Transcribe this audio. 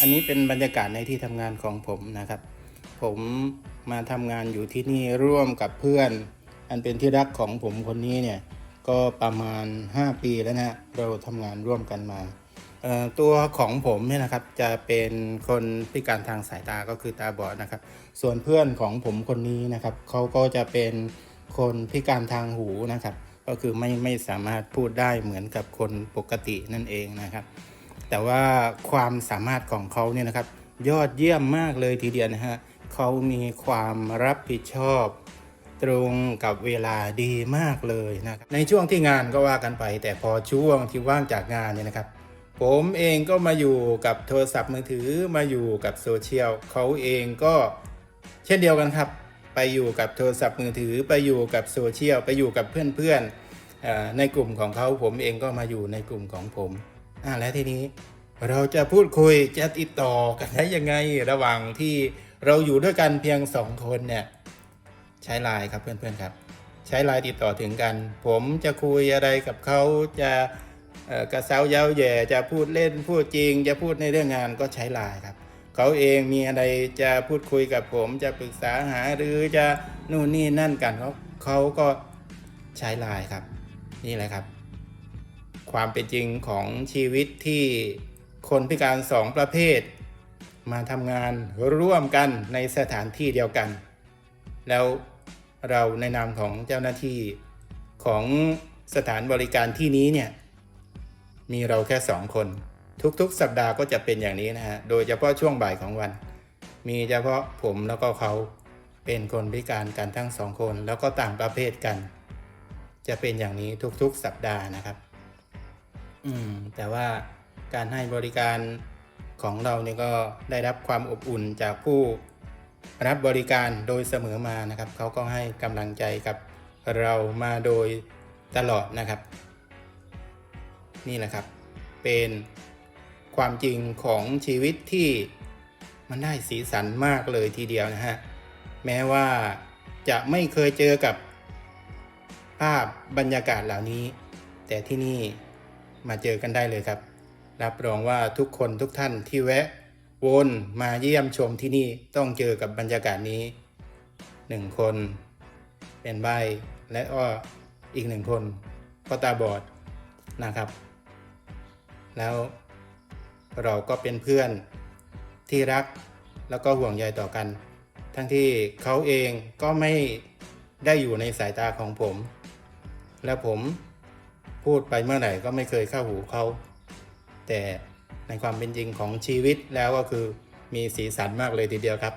อันนี้เป็นบรรยากาศในที่ทำงานของผมนะครับ ผมมาทำงานอยู่ที่นี่ร่วมกับเพื่อน อันเป็นที่รักของผมคนนี้เนี่ยก็ประมาณ 5 ปีแล้วนะเราทำงานร่วมกันมาตัวของผมเนี่ยนะครับจะเป็นคนพิการทางสายตาก็คือตาบอดนะครับ ส่วนเพื่อนของผมคนนี้นะครับเขาก็จะเป็นคนพิการทางหูนะครับ ก็คือไม่ไม่สามารถพูดได้เหมือนกับคนปกตินั่นเองนะครับ แต่ว่าความสามารถของเขาเนี่ยนะครับ ยอดเยี่ยมมากเลยทีเดียวนะฮะเขามีความรับผิดชอบ ตรงกับเวลาดีมากเลยนะครับในช่วงที่งานก็ว่ากันไป แต่พอช่วงที่ว่างจากงานเนี่ยนะครับ ผมเองก็มาอยู่กับโทรศัพท์มือถือมาอยู่กับโซเชียลเขาเองก็เช่นเดียวกันครับ ไปอยู่กับโทรศัพท์มือถือ ไปอยู่กับโซเชียลไปอยู่กับเพื่อนๆในกลุ่มของเขาผมเองก็มาอยู่ในกลุ่มของผม อ่าและทีนี้เราจะพูดคุยจะติดต่อกันได้ยังไงระหว่างที่เราอยู่ด้วยกันเพียงสองคนเนี่ยใช้ไลน์ครับเพื่อนๆครับ ใช้ไลน์ติดต่อถึงกัน ผมจะคุยอะไรกับเขาจะกระเซาเย้าแย่จะพูดเล่นพูดจริง จะพูดในเรื่องงานก็ใช้ไลน์ครับเขาเองมีอะไรจะพูดคุยกับผมจะปรึกษาหาหรือจะนู่นนี่นั่นกันเขาเขาก็ใช้ไลน์ครับ นี่แหละครับ ความเป็นจริงของชีวิตที่คนพิการสองประเภท มาทำงานร่วมกันในสถานที่เดียวกัน แล้วเราในนามของเจ้าหน้าที่ของสถานบริการที่นี้เนี่ยมีเราแค่สองคน ทุกๆ สัปดาห์ก็จะเป็นอย่างนี้นะฮะโดยเฉพาะช่วงบ่ายของวัน มีเฉพาะผมแล้วก็เขาเป็นคนพิการกันทั้งสองคน แล้วก็ต่างประเภทกัน จะเป็นอย่างนี้ทุกๆ สัปดาห์นะครับ อืมแต่ว่าการให้บริการของเราเนี่ยก็ได้รับความอบอุ่นจากผู้รับบริการโดยเสมอมานะครับเขาก็ให้กำลังใจกับเรามาโดยตลอดนะครับ นี่แหละครับ เป็นความจริงของชีวิตที่มันได้สีสันมากเลยทีเดียวนะฮะแม้ว่าจะไม่เคยเจอกับภาพบรรยากาศเหล่านี้ แต่ที่นี่ มาเจอกันได้เลยครับ รับรองว่าทุกคนทุกท่านที่แวะ วนมาเยี่ยมชมที่นี่ต้องเจอกับบรรยากาศนี้หนึ่งคน เป็นใบและก็อีกหนึ่งคนก็ตาบอดนะครับ แล้วเราก็เป็นเพื่อนที่รักแล้วก็ห่วงใยต่อกัน ทั้งที่เขาเองก็ไม่ได้อยู่ในสายตาของผม และผม พูดไปเมื่อไหร่ก็ไม่เคยเข้าหูเขาแต่ในความเป็นจริงของชีวิตแล้วก็คือมีสีสันมากเลยทีเดียวครับ